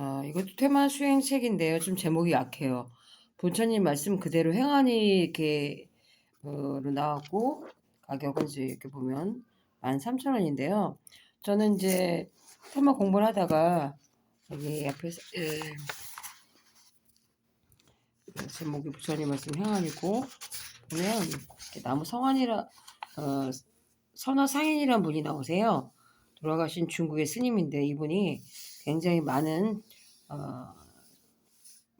아, 이것도 테마 수행책인데요. 좀 제목이 약해요. 본처님 말씀 그대로 행하니 이렇게 어, 로 나왔고 가격은 이제 이렇게 보면 13,000원인데요. 저는 이제 테마 공부를 하다가 여기 앞에서 예, 제목이 부처님 말씀 행하니고 보면 나무 성환이라 어, 선화 상인이란 분이 나오세요. 돌아가신 중국의 스님인데 이분이 굉장히 많은 어,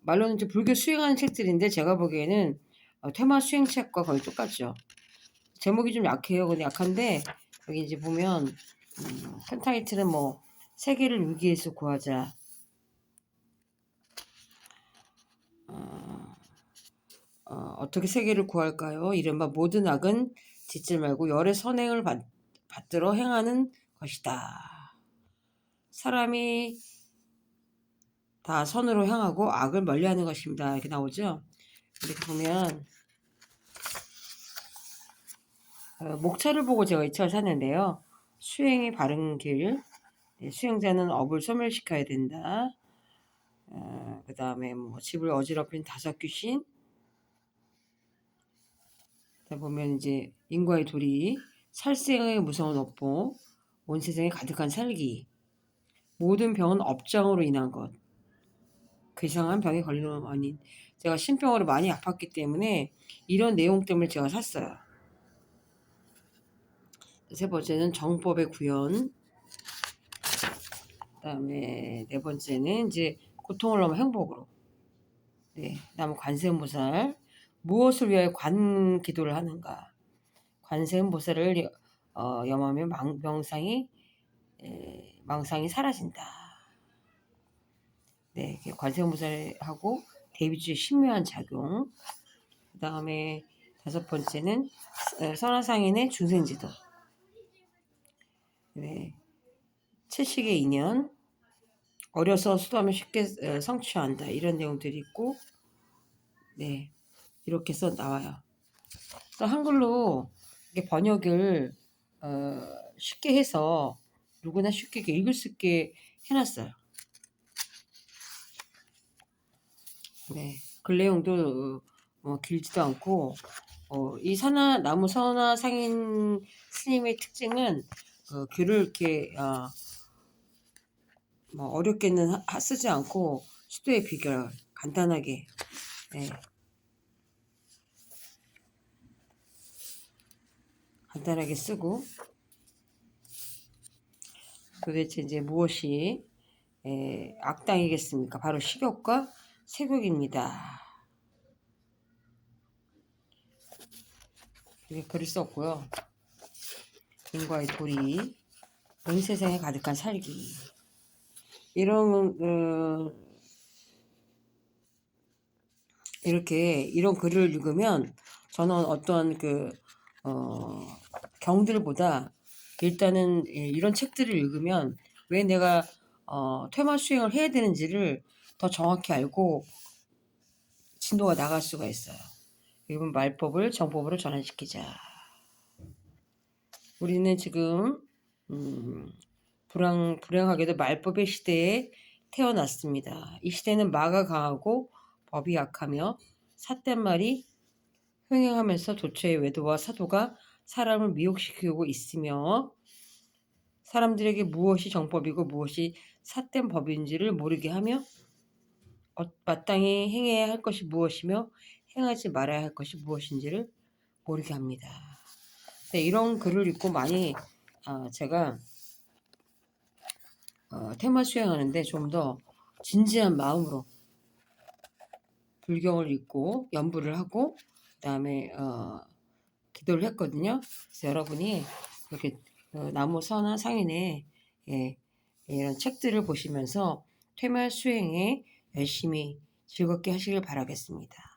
말로는 이제 불교 수행하는 책들인데 제가 보기에는 어, 테마 수행책과 거의 똑같죠. 제목이 좀 약해요. 근데 약한데 여기 이제 보면 음, 큰 타이틀은 뭐 세계를 위기에서 구하자. 어, 어, 어떻게 세계를 구할까요? 이른바 모든 악은 짓질 말고 열의 선행을 받, 받들어 행하는 것이다. 사람이 다 선으로 향하고 악을 멀리하는 것입니다. 이렇게 나오죠. 이렇게 보면 어, 목차를 보고 제가 이 책을 샀는데요. 수행이 바른 길, 네, 수행자는 업을 소멸시켜야 된다. 어, 그 다음에 뭐 집을 어지럽힌 다섯 귀신. 보면 이제 인과의 도리, 살생의 무서운 업보, 온 세상에 가득한 살기, 모든 병은 업장으로 인한 것. 그 이상한 병에 걸리는 원인. 제가 신병으로 많이 아팠기 때문에 이런 내용 때문에 제가 샀어요. 세 번째는 정법의 구현. 그다음에 네 번째는 이제 고통을 넘어 행복으로. 네, 그다음 관세음보살. 무엇을 위하여 관 기도를 하는가? 관세음보살을 어, 염하면 망, 명상이 에, 망상이 사라진다. 네, 관세음보살하고 대비주의 신묘한 작용. 그 다음에 다섯 번째는 선화상인의 중생지도. 네, 채식의 인연. 어려서 수도하면 쉽게 성취한다. 이런 내용들이 있고, 네, 이렇게 써 나와요. 한글로 이렇게 번역을 어, 쉽게 해서 누구나 쉽게 읽을 수 있게 해놨어요. 네, 글 내용도 어, 길지도 않고 어, 이 산화 나무 선화 상인 스님의 특징은 어, 글을 이렇게 어, 뭐 어렵게는 하, 쓰지 않고 수도의 비결 간단하게 네. 간단하게 쓰고 도대체 이제 무엇이 에, 악당이겠습니까? 바로 식욕과 세욕입니다. 이렇게 글을 썼고요. 인과의 도리, 온 세상에 가득한 살기. 이런, 어, 이렇게, 이런 글을 읽으면 저는 어떤 그, 어, 경들보다 일단은 예, 이런 책들을 읽으면 왜 내가 어, 퇴마 수행을 해야 되는지를 더 정확히 알고 진도가 나갈 수가 있어요. 이건 말법을 정법으로 전환시키자. 우리는 지금 음, 불행, 불행하게도 말법의 시대에 태어났습니다. 이 시대는 마가 강하고 법이 약하며 삿된 말이 흥행하면서 도처의 외도와 사도가 사람을 미혹시키고 있으며 사람들에게 무엇이 정법이고 무엇이 삿된 법인지를 모르게 하며 어, 마땅히 행해야 할 것이 무엇이며 행하지 말아야 할 것이 무엇인지를 모르게 합니다. 네, 이런 글을 읽고 많이 어, 제가 어, 테마 수행하는데 좀 더 진지한 마음으로 불경을 읽고 연부를 하고 그다음에 어, 기도를 했거든요. 그래서 여러분이 이렇게 어, 나무 선화 상인의 예, 이런 책들을 보시면서 퇴마 수행에 열심히 즐겁게 하시길 바라겠습니다.